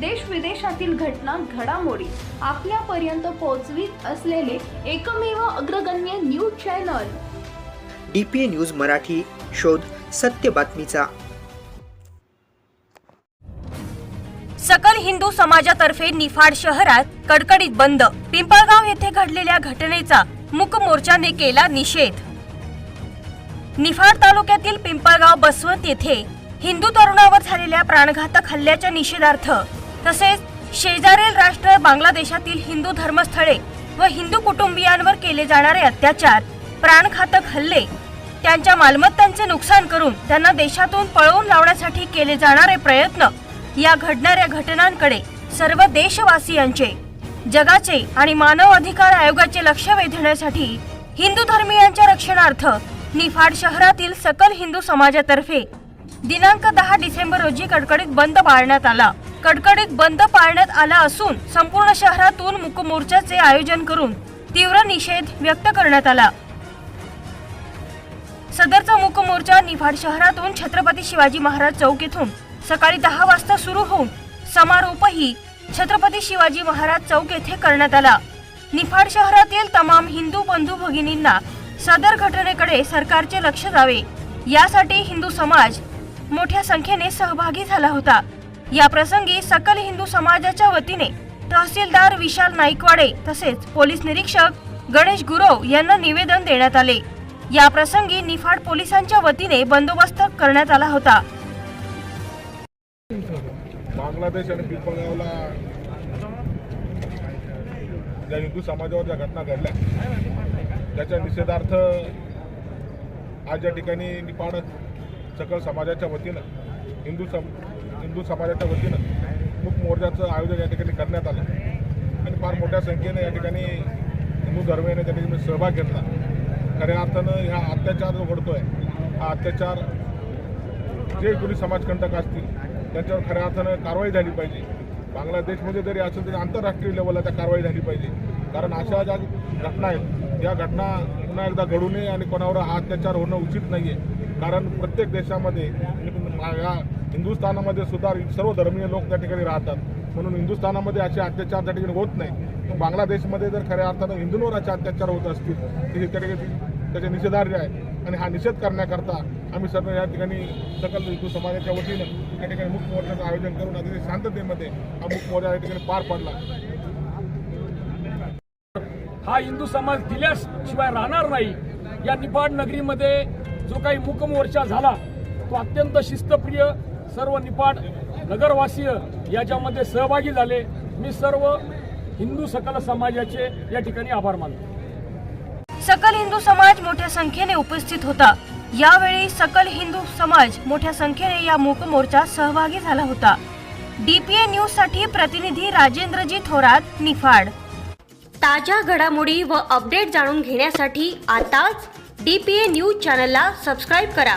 देश विदेशातील घटना घडामोडी आपल्यापर्यंत पोहोचवीत असलेले एकमेव अग्रगण्य news channel. D P A news Marathi शोध सत्य बातमीचा. सकल हिंदू समाजातर्फे निफाड शहरात कडकडीत बंद. पिंपळगाव येथे घडलेल्या घटनेचा मूक मोर्चाने केला निषेध. निफाड तालुक्यातील पिंपळगाव बसवंत येथे हिंदू तरुणावर झालेल्या प्राणघातक हल्ल्याच्या निषेधार्थ तसेच शेजारील राष्ट्र बांगलादेशातील हिंदू धर्मस्थळे व हिंदू कुटुंबियांवर केले जाणारे अत्याचार प्राणघातक हल्ले त्यांच्या मालमत्तांचे नुकसान करून त्यांना देशातून पळवून लावण्यासाठी केले जाणारे प्रयत्न या घडणाऱ्या घटनांकडे सर्व देशवासियांचे जगाचे आणि मानव अधिकार आयोगाचे लक्ष वेधण्यासाठी हिंदू धर्मीयांच्या रक्षणार्थ निफाड शहरातील सकल हिंदू समाजातर्फे दिनांक दहा डिसेंबर रोजी कडकडीत बंद पाळण्यात आला. कडकडीत बंद पाळण्यात आला असून संपूर्ण शहरातून मूक मोर्चाचे आयोजन करून तीव्र निषेध व्यक्त करण्यात आला. सदरचा मूक मोर्चा निफाड शहरातून छत्रपती शिवाजी महाराज चौक येथून सकाळी दहा वाजता सुरू होऊन समारोपही छत्रपती शिवाजी महाराज चौक येथे करण्यात आला. निफाड शहरातील तमाम हिंदू बंधू भगिनींना सदर घटनेकडे सरकारचे लक्ष जावे. यासाठी हिंदू समाज मोठ्या संख्येने सहभागी झाला होता. या प्रसंगी सकल हिंदू समाजाच्या वतीने तहसीलदार विशाल नाईकवाडे तसेच पोलीस निरीक्षक गणेश गुरव यांना निवेदन देण्यात आले. या प्रसंगी निफाड पोलिसांच्या वतीने बंदोबस्त करण्यात आला होता. बांगलादेश आणि पिंपळगावला ज्या हिंदू समाजावर ज्या घटना घडल्या त्याच्या निषेधार्थ आज या ठिकाणी निपाड सकल समाजाच्या वतीनं हिंदू सम हिंदू समाजाच्या वतीनं खूप मोर्चाचं आयोजन या ठिकाणी करण्यात आलं. आणि फार मोठ्या संख्येने या ठिकाणी हिंदू धर्मियाने त्या ठिकाणी सहभाग घेतला. खऱ्या अर्थानं ह्या अत्याचार जो घडतो आहे हा अत्याचार जे कोणी समाजकंटक असतील त्यांच्यावर खऱ्या अर्थानं कारवाई झाली पाहिजे. बांगलादेशमध्ये जरी असेल तरी आंतरराष्ट्रीय लेवलला त्या कारवाई झाली पाहिजे. कारण अशा ज्या घटना आहेत या घटना पुन्हा एकदा घडू नये आणि कोणावर हा अत्याचार होणं उचित नाही आहे कारण प्रत्येक देशामध्ये या हिंदुस्थानामध्ये सुद्धा सर्व धर्मीय लोक त्या ठिकाणी राहतात. म्हणून हिंदुस्थानामध्ये असे अत्याचार त्या ठिकाणी होत नाही. पण बांगलादेशमध्ये जर खऱ्या अर्थानं हिंदूंवर असे अत्याचार होत असतील ते त्या ठिकाणी त्याचे निषेधार्ह आहे. आणि हा निषेध करण्याकरता आम्ही सर्व या ठिकाणी सकल हिंदू समाजाच्या वतीनं या ठिकाणी मुख्य मोर्चाचं आयोजन करून अतिशय शांततेमध्ये हा मुख्य मोर्चा या ठिकाणी पार पडला. हा हिंदू समाज दिल्याशिवाय राहणार नाही. या निपाड नगरीमध्ये जो काही मूक मोर्चा झाला तो अत्यंत शिस्तप्रिय सर्व निपाड नगरवासीय याच्यामध्ये सहभागी झाले. मी सर्व हिंदू सकल समाजाचे या ठिकाणी आभार मानतो. सकल हिंदू समाज मोठ्या संख्येने उपस्थित होता. यावेळी सकल हिंदू समाज मोठ्या संख्येने या मूक मोर्चात सहभागी झाला होता. डीपीए न्यूजसाठी प्रतिनिधी राजेंद्रजी थोरात निफाड. ताज्या घडामोडी व अपडेट जाणून घेण्यासाठी आताच डीपीए न्यूज चॅनलला सबस्क्राईब करा.